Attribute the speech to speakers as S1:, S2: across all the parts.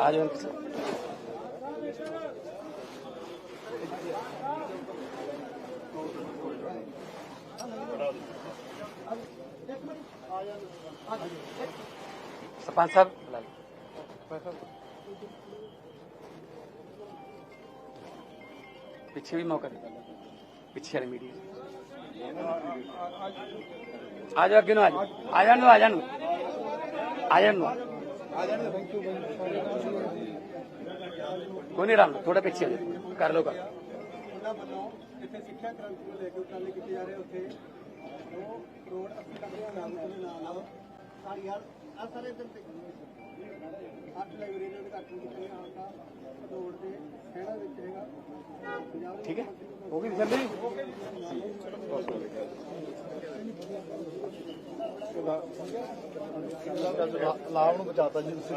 S1: ਆ ਜਾਓ ਅੰਕਲ ਸਾਹਿਬ। ਸਰਪੰਚ ਪਿੱਛੇ ਵੀ ਮੌਕਾ ਦਿੱਤਾ ਪਿੱਛੇ ਵਾਲੀ ਮੀਡੀਆ ਆ ਜਾਓ ਅੱਗੇ ਨੂੰ ਆ ਜਾਓ ਆ ਜਾਣ ਨੂੰ ਆ ਜਾਣ ਨੂੰ ਆ ਜਾਣ ਨੂੰ ਕੋਈ ਨਹੀਂ ਰਾਮ ਥੋੜਾ ਪਿੱਛੇ ਹੋ ਜਾਓ। ਕਰ ਲਓ ਕਰ
S2: ਉਹਨਾਂ ਵੱਲੋਂ ਜਿੱਥੇ ਸਿੱਖਿਆ ਕ੍ਰਾਂਤੀ ਨੂੰ ਲੈ ਕੇ ਉਪਰਾਲੇ ਕੀਤੇ ਜਾ ਰਹੇ ਉੱਥੇ ਉਹ ਕਰੋੜ 80 ਲੱਖ ਦੇ ਨਾਲ ਨਾਲ ਸਾਰੀ ਯਾਰ ਸਾਰੇ ਦਿਨ ਤੇ ਅੱਠ ਦੇ ਕੀਤੇ ਦਾ ਵਿੱਚ ਹੈਗਾ।
S1: ਠੀਕ ਹੈ। ਹੋ ਗਈ ਜਲਦੀ
S2: ਲਾਭ ਨੂੰ ਬਚਾਤਾ ਜੀ ਤੁਸੀਂ।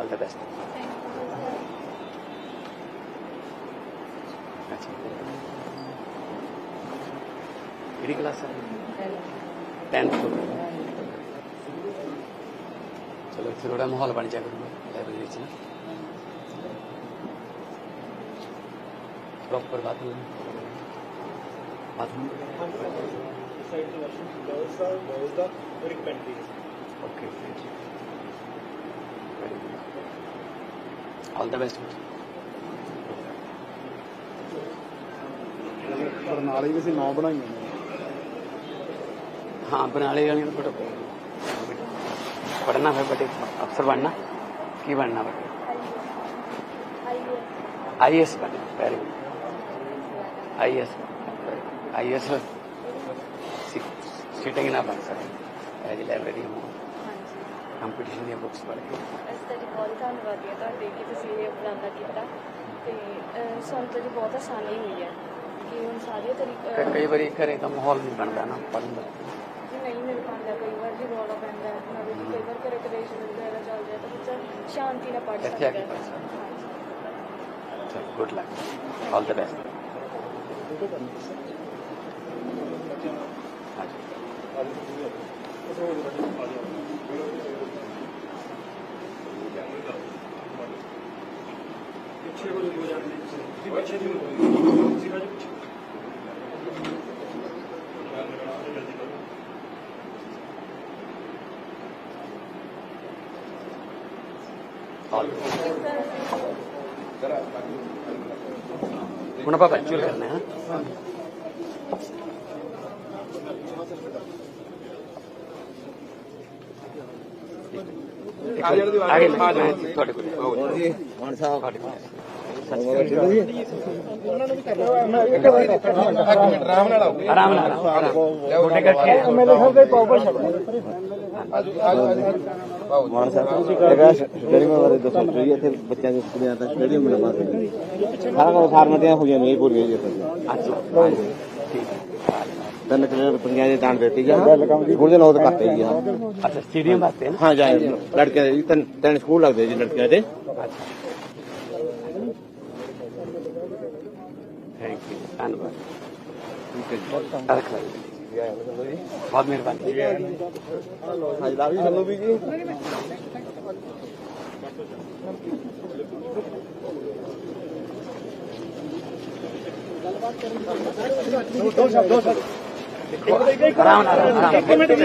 S3: All the
S1: best. ਕਿਹੜੀ ਕਲਾਸ ਹੈ 10th ਚਲੋ ਇੱਥੇ ਥੋੜਾ ਮਾਹੌਲ ਬਣ ਜਾ ਕਰੂਗਾ ਲਾਇਬ੍ਰੇਰੀ ਚ ਨਾ ਪ੍ਰੋਪਰ ਬਾਤ ਹੋਣੀ
S3: ਬਾਤ ਹੋਣੀ ਸਾਈਡ ਤੋਂ ਵਾਸ਼ਿੰਗ ਗਰਲਸ ਦਾ girls the recommend please okay thank
S1: you all the best
S2: ਬਰਨਾਲੇ ਵੀ ਅਸੀਂ ਨੌ ਬਣਾਈਆਂ ਨੇ।
S1: ਹਾਂ ਬਨਾਲੇ ਵਾਲੀ ਨੂੰ ਫੋਟੋ ਪੜਨਾ ਹੈ ਬਟੇ ਅਫਸਰ ਬਣਨਾ। ਕੀ ਬਣਨਾ ਬਟੇ ਆਈਐਸ ਬਣਨਾ very good IAS IAS sitting ਨਾ ਬਣ ਸਕਦਾ ਐਜ ਲਾਇਬ੍ਰੇਰੀ ਹੋ ਕੰਪੀਟੀਸ਼ਨ ਦੀਆਂ ਬੁੱਕਸ ਪੜ੍ਹ ਕੇ।
S4: ਅਸੀਂ ਤੁਹਾਡੀ ਬਹੁਤ ਧੰਨਵਾਦੀ ਹਾਂ ਤੁਹਾਡੇ ਕਿ ਤੁਸੀਂ ਇਹ ਉਪਰਾਲਾ ਕੀਤਾ। ਤੇ ਅਹ, ਸਾਨੂੰ ਤਾਂ ਜੀ ਬਹੁਤ ਆਸਾਨੀ ਹੋਈ ਹੈ ਕਿ ਹੁਣ ਸਾਰੇ ਤਰੀਕੇ
S1: ਕਈ ਵਾਰੀ ਘਰੇ ਦਾ ਮਾਹੌਲ ਨਹੀਂ ਬਣਦਾ ਨਾ ਪੜ੍ਹਨ ਦਾ।
S4: ਜੀ ਨਹੀਂ ਮਿਲ ਪਾਉਂਦਾ ਕਈ ਵਾਰ ਜੀ ਰੌਲਾ ਪੈਂਦਾ ਹੈ। ਜੀ ਕਈ ਵਾਰ ਘਰੇ ਕਲੇਸ਼ ਵਗੈਰਾ ਚੱਲ ਜਾਏ ਤਾਂ ਬੱਚਾ ਸ਼ਾਂਤੀ ਨਾਲ ਪੜ੍ਹ
S1: ਇੱਥੇ ਆ
S4: ਸਕਦਾ
S1: ਕੇ
S4: ਹੈ।
S1: ਪੜ੍ਹ ਸਕਦਾ।
S4: ਹਾਂਜੀ।
S1: ਚਲੋ good luck all the best
S3: ਪਿੱਛੇ ਕੋਲ ਹੋ ਜਾਂਦੇ ਜੀ ਪਿੱਛੇ ਦੀ ਹੋ ਸਿਰਾ ਜੀ
S1: ਆਰਾਮ ਨਾਲ ਆਰਾਮ ਨਾਲ ਤੁਹਾਡੇ ਕਰਕੇ
S2: ਐਮਐਲਏ ਸਾਹਿਬ ਦੇ ਪਾਉ
S5: ਮਾਨ ਸਾਹਿਬ ਜਗ੍ਹਾ ਸਟੇਡੀਅਮ ਬਾਰੇ ਦੱਸੋ ਜੀ ਇੱਥੇ ਬੱਚਿਆਂ ਦੇ ਕੁੜੀਆਂ ਦਾ ਸਟੇਡੀਅਮ ਬਣਵਾ ਕੇ ਸਾਰਾ ਕੁਝ ਫਾਰਮੈਟੀਆਂ ਹੋਈਆਂ ਨਹੀਂ ਪੂਰੀਆਂ ਜੀ
S1: ਅੱਛਾ ਠੀਕ
S5: ਤਿੰਨ ਕਿਲੇ ਪੰਜਾਂ ਦੇ ਦਾਨ ਦਿੱਤੀ ਗਿਆ ਸਕੂਲ ਦੇ ਨੌ ਕਰਤੇ ਜੀ ਹਾਂ
S1: ਅੱਛਾ ਸਟੇਡੀਅਮ ਵਾਸਤੇ
S5: ਹਾਂ ਜਾਏ ਲੜਕੇ ਤਿੰਨ ਤਿੰਨ ਸਕੂਲ ਲੱਗਦੇ ਜੀ ਲੜਕਿਆਂ ਦੇ
S1: ਥੈਂਕ ਯੂ ਧੰਨਵਾਦ ਠੀਕ ਹੈ ਜੀ ਰੱਖ ਲਓ ਬਹੁਤ ਮਿਹਰਬਾਨੀ
S5: ਹਾਂਜੀ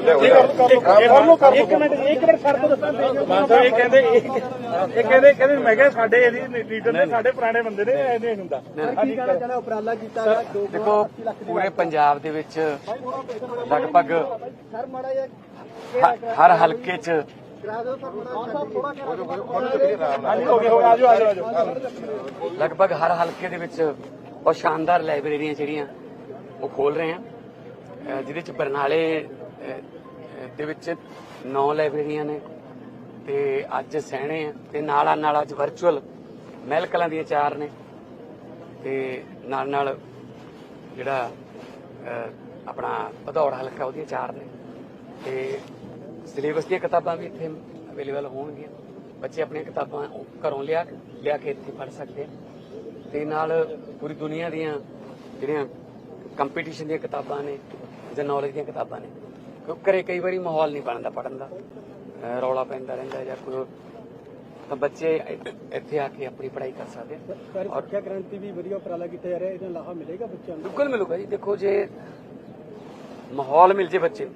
S5: ਲਾ ਵੀ ਜੀ
S3: ਇੱਕ ਮਿੰਟ ਇੱਕ ਮਿੰਟ ਛੱਡ ਦੋ ਦੱਸਾਂ ਇਹ ਕਹਿੰਦੇ ਇਹ ਕਹਿੰਦੇ ਕਹਿੰਦੇ ਮੈਂ ਕਿਹਾ ਸਾਡੇ ਇਹਦੀ ਲੀਡਰ ਨੇ ਸਾਡੇ ਪੁਰਾਣੇ ਬੰਦੇ ਨੇ ਇਹ ਨਹੀਂ ਹੁੰਦਾ
S2: ਕੀ ਕਹਿਣਾ ਚਾਹੁੰਦੇ ਉਪਰਾਲਾ ਕੀਤਾ ਗਿਆ ਦੋ
S1: ਦੇਖੋ ਪੂਰੇ ਪੰਜਾਬ ਦੇ ਵਿੱਚ ਲਗਭਗ
S2: ਸਰ ਮਾੜਾ ਜਿਹਾ
S1: ਹਰ ਹਲਕੇ 'ਚ ਲਗਭਗ ਹਰ ਹਲਕੇ ਦੇ ਵਿੱਚ ਬਹੁਤ ਸ਼ਾਨਦਾਰ ਲਾਇਬ੍ਰੇਰੀਆਂ ਜਿਹੜੀਆਂ ਉਹ ਖੋਲ ਰਹੇ ਆ ਜਿਹਦੇ ਚ ਬਰਨਾਲੇ ਦੇ ਵਿੱਚ ਨੌ ਲਾਇਬ੍ਰੇਰੀਆਂ ਨੇ ਤੇ ਅੱਜ ਸਹਿਣੇ ਆ ਤੇ ਨਾਲਾ ਨਾਲ ਅੱਜ ਵਰਚੁਅਲ ਮਹਿਲ ਕਲਾਂ ਦੀਆਂ ਚਾਰ ਨੇ ਤੇ ਨਾਲ ਨਾਲ ਜਿਹੜਾ ਆਪਣਾ ਭਦੌੜ ਹਲਕਾ ਉਹਦੀਆਂ ਚਾਰ ਨੇ ਤੇ ਸਿਲੇਬਸ ਦੀਆਂ ਕਿਤਾਬਾਂ ਵੀ ਇੱਥੇ ਅਵੇਲੇਬਲ ਹੋਣਗੀਆਂ। ਬੱਚੇ ਆਪਣੀਆਂ ਕਿਤਾਬਾਂ ਉਹ ਘਰੋਂ ਲਿਆ ਲਿਆ ਕੇ ਇੱਥੇ ਪੜ੍ਹ ਸਕਦੇ ਆ। ਤੇ ਨਾਲ ਪੂਰੀ ਦੁਨੀਆ ਦੀਆਂ ਜਿਹੜੀਆਂ ਕੰਪੀਟੀਸ਼ਨ ਦੀਆਂ ਕਿਤਾਬਾਂ ਨੇ ਜਾਂ ਨੌਲੇਜ ਦੀਆਂ ਕਿਤਾਬਾਂ ਨੇ। ਕਿਉਂਕਿ ਘਰੇ ਕਈ ਵਾਰੀ ਮਾਹੌਲ ਨਹੀਂ ਬਣਦਾ ਪੜਨ ਦਾ। ਰੌਲਾ ਪੈਂਦਾ ਰਹਿੰਦਾ ਜਾਂ ਕੋਈ ਤਾਂ ਬੱਚੇ ਇੱਥੇ ਆ ਕੇ ਆਪਣੀ ਪੜ੍ਹਾਈ ਕਰ ਸਕਦੇ
S2: ਸਰ ਸਿੱਖਿਆ ਕ੍ਰਾਂਤੀ ਵੀ ਵਧੀਆ ਉਪਰਾਲਾ ਕੀਤਾ ਜਾ ਰਿਹਾ ਇਹਦਾ ਲਾਹਾ ਮਿਲੇਗਾ ਬੱਚਿਆਂ ਨੂੰ?
S1: ਬਿਲਕੁਲ ਮਿਲੂਗਾ ਜੀ। ਦੇਖੋ ਜੇ ਮਾਹੌਲ ਮਿਲ ਜੇ ਬੱਚੇ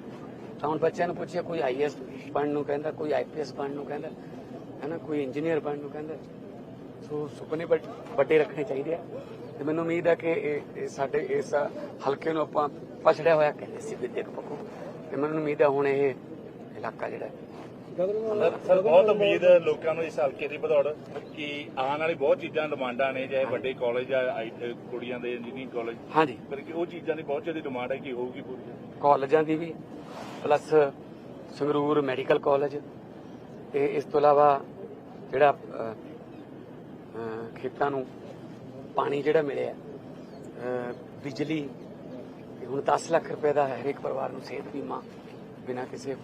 S1: ਤਾਂ ਹੁਣ ਬੱਚਿਆਂ ਨੂੰ ਪੁੱਛਿਆ ਕੋਈ ਆਈਐਸ ਬਣਨ ਨੂੰ ਕਹਿੰਦਾ ਕੋਈ ਆਈਪੀਐਸ ਬਣਨ ਨੂੰ ਕਹਿੰਦਾ ਹੈ ਨਾ ਕੋਈ ਇੰਜੀਨੀਅਰ ਬਣਨ ਨੂੰ ਕਹਿੰਦਾ ਸੋ ਸੁਪਨੇ ਵੱਡ- ਰੱਖਣੇ ਚਾਹੀਦੇ ਆ। ਤੇ ਮੈਨੂੰ ਉਮੀਦ ਹੈ ਕਿ ਇਹ ਸਾਡੇ ਇਸ ਹਲਕੇ ਨੂੰ ਆਪਾਂ ਪਛੜਿਆ ਹੋਇਆ ਕਹਿੰਦੇ ਸੀ ਵਿਦਿਅਕ ਪੱਖੋਂ। ਤੇ ਮੈਨੂੰ ਉਮੀਦ ਹੈ ਹੁਣ ਇਹ ਇਲਾਕਾ ਜਿਹੜਾ
S3: ਸਰ ਬਹੁਤ ਉਮੀਦ ਲੋਕਾਂ ਨੂੰ ਇਸ ਹਲਕੇ ਦੀ ਬਦੌੜ ਕਿ ਆਉਣ ਵਾਲੀ ਬਹੁਤ ਚੀਜ਼ਾਂ ਡਿਮਾਂਡਾਂ ਨੇ ਚਾਹੇ ਵੱਡੇ ਕਾਲਜ ਆ ਕੁੜੀਆਂ ਦੇ ਇੰਜੀਨੀਅਰਿੰਗ ਕਾਲਜ
S1: ਹਾਂਜੀ।
S3: ਪਰ ਕਿ ਉਹ ਚੀਜ਼ਾਂ ਦੀ ਬਹੁਤ ਜ਼ਿਆਦਾ ਡਿਮਾਂਡ ਹੈ ਕਿ ਹੋਊਗੀ ਪੂਰੀ।
S1: ਕਾਲਜਾਂ ਦੀ ਵੀ ਪਲੱਸ ਸੰਗਰੂਰ ਮੈਡੀਕਲ ਕਾਲਜ। ਤੇ ਇਸ ਤੋਂ ਇਲਾਵਾ ਜਿਹੜਾ ਖੇਤਾਂ ਨੂੰ ਪਾਣੀ ਜਿਹੜਾ ਮਿਲਿਆ ਬਿਜਲੀ ਹੁਣ 10 ਲੱਖ ਰੁਪਏ ਦਾ ਹਰੇਕ ਪਰਿਵਾਰ ਨੂੰ ਸਿਹਤ ਬੀਮਾ ਬਿਨਾਂ ਕਿਸੇ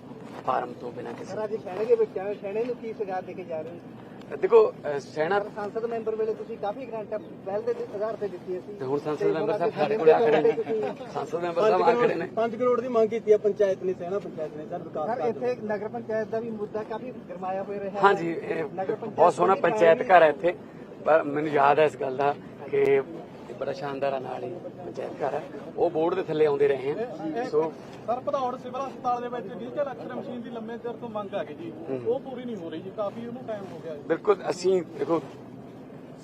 S1: ਫਾਰਮ ਤੋਂ ਬਿਨਾਂ ਕਿਸੇ
S2: ਸਰ ਅੱਜ ਸੈਣੇ ਨੂੰ ਸੈਣੇ ਨੂੰ ਕੀ ਸਗਾਤ ਦੇ ਕੇ ਜਾ ਰਹੇ ਹੋ?
S1: ਦੇਖੋ ਸੈਨਾ
S2: ਸੰਸਦ ਮੈਂਬਰ ਵੇਲੇ ਤੁਸੀਂ ਕਾਫੀ ਗ੍ਰਾਂਟਾਂ ਪਹਿਲ ਦੇ ਆਧਾਰ ਤੇ ਦਿੱਤੀਆਂ ਸੀ।
S1: ਤੇ ਹੁਣ ਸੰਸਦ ਮੈਂਬਰ ਸਾਹਿਬ ਸਾਡੇ ਕੋਲ ਆ ਖੜੇ ਨੇ। ਸੰਸਦ ਮੈਂਬਰ ਸਾਹਿਬ ਆ ਖੜੇ ਨੇ।
S2: 5 ਕਰੋੜ ਦੀ ਮੰਗ ਕੀਤੀ ਹੈ ਪੰਚਾਇਤ ਨੇ ਸੈਣਾ ਪੰਚਾਇਤ ਨੇ ਸਰ ਵਿਕਾਸ ਸਰ ਇੱਥੇ ਨਗਰ ਪੰਚਾਇਤ ਦਾ ਵੀ ਮੁੱਦਾ ਕਾਫੀ ਗਰਮਾਇਆ ਹੋਇਆ ਰਿਹਾ।
S1: ਹਾਂਜੀ ਬਹੁਤ ਸੋਹਣਾ ਪੰਚਾਇਤ ਘਰ ਹੈ ਇੱਥੇ। ਮੈਨੂੰ ਯਾਦ ਹੈ ਇਸ ਗੱਲ ਦਾ ਕਿ ਬੜਾ ਸ਼ਾਨਦਾਰ ਨਾਲ ਹੀ ਪੰਚਾਇਤ ਘਰ ਹੈ ਉਹ ਬੋਰਡ ਦੇ ਥੱਲੇ ਆਉਂਦੇ ਰਹੇ ਹਨ। ਸੋ
S2: ਸਰ ਭਦੌੜ ਸਿਵਲ ਹਸਪਤਾਲ ਦੇ ਵਿੱਚ ਡਿਜੀਟਲ ਐਕਸਰੇ ਮਸ਼ੀਨ ਦੀ ਲੰਮੇ ਚਿਰ ਤੋਂ ਮੰਗ ਆ ਗਈ ਜੀ। ਉਹ ਪੂਰੀ ਨਹੀਂ ਹੋ ਰਹੀ ਜੀ ਕਾਫੀ ਉਹਨੂੰ ਟਾਈਮ ਹੋ ਗਿਆ ਜੀ।
S1: ਬਿਲਕੁਲ ਅਸੀਂ ਦੇਖੋ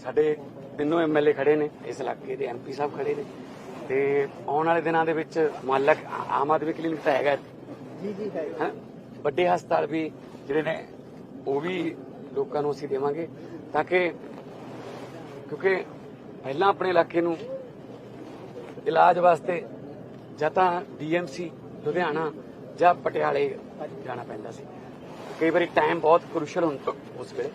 S1: ਸਾਡੇ ਤਿੰਨੋਂ ਐਮਐਲਏ ਖੜੇ ਨੇ ਇਸ ਇਲਾਕੇ ਦੇ ਐਮਪੀ ਸਾਹਿਬ ਖੜੇ ਨੇ। ਤੇ ਆਉਣ ਵਾਲੇ ਦਿਨਾਂ ਦੇ ਵਿੱਚ ਮੁਹੱਲਾ ਆਮ ਆਦਮੀ ਕਲੀਨਿਕ ਤਾਂ ਹੈਗਾ।
S2: ਜੀ ਜੀ ਹੈ।
S1: ਹੈਂ? ਵੱਡੇ ਹਸਪਤਾਲ ਵੀ ਜਿਹੜੇ ਨੇ ਉਹ ਵੀ ਲੋਕਾਂ ਨੂੰ ਅਸੀਂ ਦੇਵਾਂਗੇ ਤਾਂ ਕਿ ਕਿਉਂਕਿ ਪਹਿਲਾਂ ਆਪਣੇ ਇਲਾਕੇ ਨੂੰ ਇਲਾਜ ਵਾਸਤੇ ਜਾਂ ਤਾਂ ਡੀਐਮਸੀ ਲੁਧਿਆਣਾ ਜਾਂ ਪਟਿਆਲੇ ਜਾਣਾ ਪੈਂਦਾ ਸੀ। ਕਈ ਵਾਰੀ ਟਾਈਮ ਬਹੁਤ ਕ੍ਰੂਸ਼ਲ ਹੁੰਦਾ ਉਸ ਵੇਲੇ।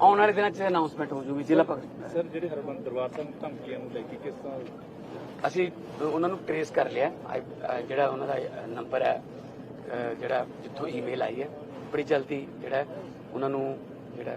S1: ਆਉਣ ਵਾਲੇ ਦਿਨਾਂ 'ਚ ਅਨਾਉਂਸਮੈਂਟ ਹੋ ਜੂਗੀ ਜ਼ਿਲ੍ਹਾ ਭਗਤ
S3: ਸਰ ਜਿਹੜੇ ਹਰਮਨ ਦਰਬਾਰ ਸਾਹਿਬ ਧਮਕੀਆਂ ਨੂੰ ਲੈ ਕੇ ਕਿਸ ਤਰ੍ਹਾਂ
S1: ਅਸੀਂ ਉਹਨਾਂ ਨੂੰ ਟ੍ਰੇਸ ਕਰ ਲਿਆ। ਜਿਹੜਾ ਉਹਨਾਂ ਦਾ ਨੰਬਰ ਹੈ ਜਿਹੜਾ ਜਿੱਥੋਂ ਈਮੇਲ ਆਈ ਹੈ ਬੜੀ ਜਲਦੀ ਜਿਹੜਾ ਉਹਨਾਂ ਨੂੰ ਜਿਹੜਾ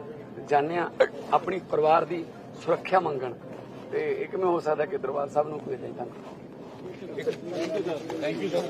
S1: ਜਾਂਦੇ ਹਾਂ, ਆਪਣੀ ਪਰਿਵਾਰ ਦੀ ਸੁਰੱਖਿਆ ਮੰਗਣ। ਤੇ ਇਹ ਕਿਵੇਂ ਹੋ ਸਕਦਾ ਕਿ ਦਰਬਾਰ ਸਾਹਿਬ ਨੂੰ ਕੋਈ ਨਹੀਂ ਕਰਦਾ ਥੈਂਕ ਯੂ ਸਰ